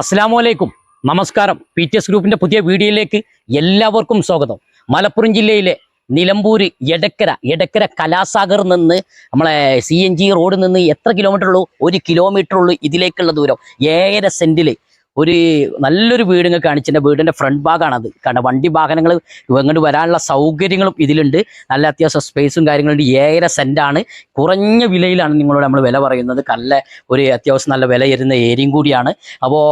അസ്സാം വലൈക്കും നമസ്കാരം. പി ടി എസ് ഗ്രൂപ്പിന്റെ പുതിയ വീഡിയോയിലേക്ക് എല്ലാവർക്കും സ്വാഗതം. മലപ്പുറം ജില്ലയിലെ നിലമ്പൂർ എടക്കര എടക്കര കലാസാഗർ നിന്ന് നമ്മളെ സി എൻ ജി റോഡിൽ നിന്ന് എത്ര കിലോമീറ്റർ ഉള്ളൂ? ഒരു കിലോമീറ്റർ ഉള്ളൂ ഇതിലേക്കുള്ള ദൂരം. ഏഴര സെന്റിൽ ഒരു നല്ലൊരു വീട് കാണിച്ചിട്ടുണ്ട്. വീടിന്റെ ഫ്രണ്ട് ഭാഗമാണത് കാരണം വണ്ടി വാഹനങ്ങൾ ഇങ്ങോട്ട് വരാനുള്ള സൗകര്യങ്ങളും ഇതിലുണ്ട്. നല്ല അത്യാവശ്യം സ്പേസും കാര്യങ്ങളുണ്ട്. ഏഴര സെന്റാണ് കുറഞ്ഞ വിലയിലാണ് നിങ്ങളോട് നമ്മൾ വില പറയുന്നത്. നല്ല ഒരു അത്യാവശ്യം നല്ല വില വരുന്ന ഏരിയയും കൂടിയാണ്. അപ്പോൾ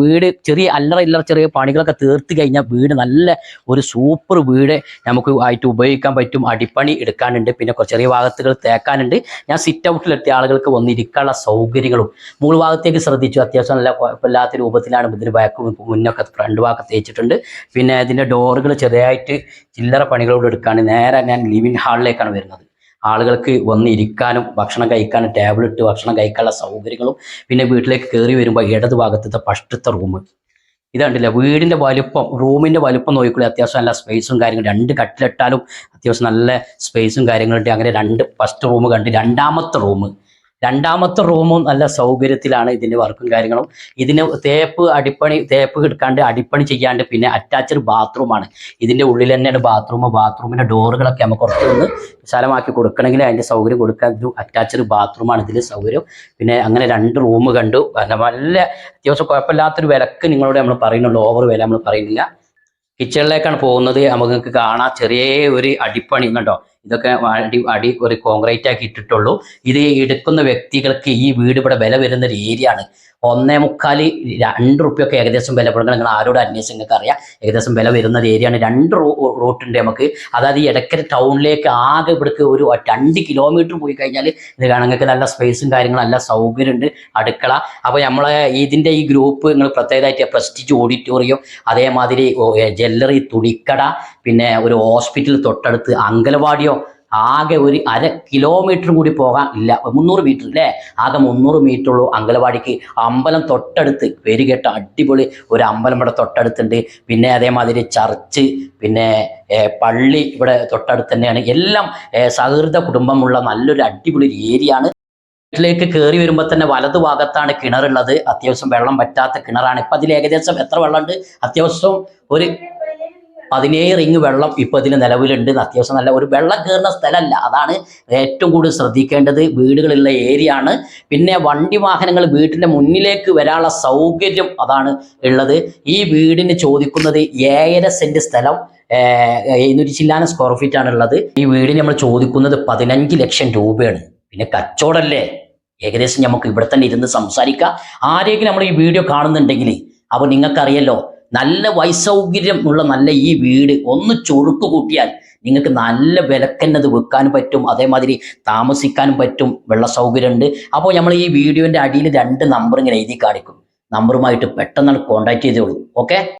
വീട് ചെറിയ അല്ലറ ഇല്ലറ ചെറിയ പണികളൊക്കെ തീർത്ത് കഴിഞ്ഞാൽ വീട് നല്ല ഒരു സൂപ്പർ വീട് നമുക്ക് ആയിട്ട് ഉപയോഗിക്കാൻ പറ്റും. അടിപ്പണി എടുക്കാനുണ്ട്. പിന്നെ ചെറിയ ഭാഗത്തുകൾ തേക്കാനുണ്ട്. ഞാൻ സിറ്റ് ഔട്ടിലെത്തിയ ആളുകൾക്ക് വന്നിരിക്കാനുള്ള സൗകര്യങ്ങളും. മുകൾ ഭാഗത്തേക്ക് ശ്രദ്ധിച്ചു. അത്യാവശ്യം നല്ല കുഴപ്പമില്ലാത്ത രൂപത്തിലാണ് ഇതിന് ബാക്ക് മുന്നൊക്കെ ഫ്രണ്ട് ഭാഗത്ത് തേച്ചിട്ടുണ്ട്. പിന്നെ ഇതിന്റെ ഡോറുകൾ ചെറുതായിട്ട് ചില്ലറ പണികളോട് എടുക്കാണ്. നേരെ ഞാൻ ലിവിങ് ഹാളിലേക്കാണ് വരുന്നത്. ആളുകൾക്ക് വന്ന് ഇരിക്കാനും ഭക്ഷണം കഴിക്കാനും ടേബിൾ ഇട്ട് ഭക്ഷണം കഴിക്കാനുള്ള സൗകര്യങ്ങളും പിന്നെ വീട്ടിലേക്ക് കയറി വരുമ്പോൾ ഇടത് ഭാഗത്തത്തെ ഫസ്റ്റത്തെ റൂം ഇതുണ്ടല്ലേ വീടിന്റെ വലുപ്പം റൂമിന്റെ വലുപ്പം നോക്കിക്കൂടെ അത്യാവശ്യം നല്ല സ്പേസും കാര്യങ്ങളും. രണ്ട് കട്ടിലിട്ടാലും അത്യാവശ്യം നല്ല സ്പേസും കാര്യങ്ങളുണ്ട് അങ്ങനെ രണ്ട് ഫസ്റ്റ് റൂം കണ്ട് രണ്ടാമത്തെ റൂം രണ്ടാമത്തെ റൂമും നല്ല സൗകര്യത്തിലാണ് ഇതിന്റെ വർക്കും കാര്യങ്ങളും. ഇതിന് തേപ്പ് അടിപ്പണി തേപ്പ് കിടക്കാണ്ട് അടിപ്പണി ചെയ്യാണ്ട് പിന്നെ അറ്റാച്ച്ഡ് ബാത്റൂമാണ് ഇതിന്റെ ഉള്ളിൽ തന്നെയാണ് ബാത്റൂം ബാത്റൂമിന്റെ ഡോറുകളൊക്കെ നമുക്ക് കുറച്ചൊന്ന് വിശാലമാക്കി കൊടുക്കണമെങ്കിൽ അതിന്റെ സൗകര്യം കൊടുക്കാൻ ഒരു അറ്റാച്ച്ഡ് ബാത്റൂമാണ് ഇതിൽ സൗകര്യം. പിന്നെ അങ്ങനെ രണ്ട് റൂം കണ്ടു. നല്ല അത്യാവശ്യം കുഴപ്പമില്ലാത്തൊരു വിലക്ക് നിങ്ങളോട് നമ്മൾ പറയുന്നുള്ളൂ. ഓവർ വില നമ്മൾ പറയുന്നില്ല. കിച്ചണിലേക്കാണ് പോകുന്നത്. നമുക്ക് കാണാൻ ചെറിയ ഒരു അടിപ്പണി കണ്ടോ ഇതൊക്കെ അടി അടി ഒരു കോൺക്രീറ്റ് ആക്കി ഇട്ടിട്ടുള്ളൂ. ഇത് എടുക്കുന്ന വ്യക്തികൾക്ക് ഈ വീട് ഇവിടെ വില വരുന്ന ഒരു ഏരിയ ആണ്. ഒന്നേ മുക്കാൽ രണ്ട് റുപ്യൊക്കെ ഏകദേശം വില കൊടുക്കണം. നിങ്ങൾ ആരോട് അന്വേഷിച്ച് നിങ്ങൾക്ക് അറിയാം. ഏകദേശം വില വരുന്ന ഒരു ഏരിയ ആണ്. രണ്ട് റൂട്ടുണ്ട് നമുക്ക്. അതായത് ഈ ഇടക്കര ടൗണിലേക്ക് ആകെ ഇവിടേക്ക് ഒരു രണ്ട് കിലോമീറ്റർ പോയി കഴിഞ്ഞാൽ ഇത് നിങ്ങൾക്ക് നല്ല സ്പേസും കാര്യങ്ങളും നല്ല സൗകര്യമുണ്ട് അടുക്കള. അപ്പോൾ നമ്മളെ ഇതിന്റെ ഈ ഗ്രൂപ്പ് നിങ്ങൾ പ്രത്യേകമായിട്ട് പ്രസ്റ്റിജ് ഓഡിറ്റോറിയം അതേമാതിരി ജ്വല്ലറി തുണിക്കട പിന്നെ ഒരു ഹോസ്പിറ്റൽ തൊട്ടടുത്ത് അങ്കലവാടിയോ ആകെ ഒരു അര കിലോമീറ്റർ കൂടി പോകാൻ ഇല്ല. മുന്നൂറ് മീറ്റർ അല്ലേ ആകെ മുന്നൂറ് മീറ്റർ ഉള്ളൂ അങ്കലവാടിക്ക്. അമ്പലം തൊട്ടടുത്ത്. പേര് കേട്ട അടിപൊളി ഒരു അമ്പലം ഇവിടെ തൊട്ടടുത്തുണ്ട്. പിന്നെ അതേമാതിരി ചർച്ച് പിന്നെ പള്ളി ഇവിടെ തൊട്ടടുത്ത് തന്നെയാണ്. എല്ലാം സഹൃദ കുടുംബമുള്ള നല്ലൊരു അടിപൊളി ഏരിയ ആണ്. വീട്ടിലേക്ക് കയറി വരുമ്പോൾ തന്നെ വലതു ഭാഗത്താണ് കിണറുള്ളത്. അത്യാവശ്യം വെള്ളം പറ്റാത്ത കിണറാണ്. ഇപ്പം അതിൽ ഏകദേശം എത്ര വെള്ളമുണ്ട്? അത്യാവശ്യം ഒരു പതിനേഴ് റിങ് വെള്ളം ഇപ്പൊ ഇതിൽ നിലവിലുണ്ട് അത്യാവശ്യം നല്ല ഒരു വെള്ളം കയറുന്ന സ്ഥലമല്ല. അതാണ് ഏറ്റവും കൂടുതൽ ശ്രദ്ധിക്കേണ്ടത്. വീടുകളുള്ള ഏരിയ ആണ്. പിന്നെ വണ്ടി വാഹനങ്ങൾ വീട്ടിന്റെ മുന്നിലേക്ക് വരാനുള്ള സൗകര്യം അതാണ് ഉള്ളത്. ഈ വീടിന് ചോദിക്കുന്നത് ഏഴര സെന്റ് സ്ഥലം എഴുന്നൂറ്റി ചില്ലാന സ്ക്വയർ ഫീറ്റ് ആണ് ഉള്ളത്. ഈ വീടിന് നമ്മൾ ചോദിക്കുന്നത് പതിനഞ്ച് ലക്ഷം രൂപയാണ്. പിന്നെ കച്ചവടല്ലേ ഏകദേശം നമുക്ക് ഇവിടെ തന്നെ ഇരുന്ന് സംസാരിക്കാം. ആരെങ്കിലും നമ്മൾ ഈ വീഡിയോ കാണുന്നുണ്ടെങ്കിൽ അപ്പോൾ നിങ്ങൾക്കറിയല്ലോ നല്ല വൈസൗകര്യം ഉള്ള നല്ല ഈ വീട് ഒന്ന് ചുരുക്ക് കൂട്ടിയാൽ നിങ്ങൾക്ക് നല്ല വിലക്കന്നത് വെക്കാനും പറ്റും. അതേമാതിരി താമസിക്കാനും പറ്റും. വെള്ള സൗകര്യം ഉണ്ട് അപ്പോൾ നമ്മൾ ഈ വീഡിയോന്റെ അടിയിൽ രണ്ട് നമ്പർ ഇങ്ങനെ എഴുതി കാണിക്കും. നമ്പറുമായിട്ട് പെട്ടെന്ന് കോൺടാക്ട് ചെയ്തോളൂ ഓക്കെ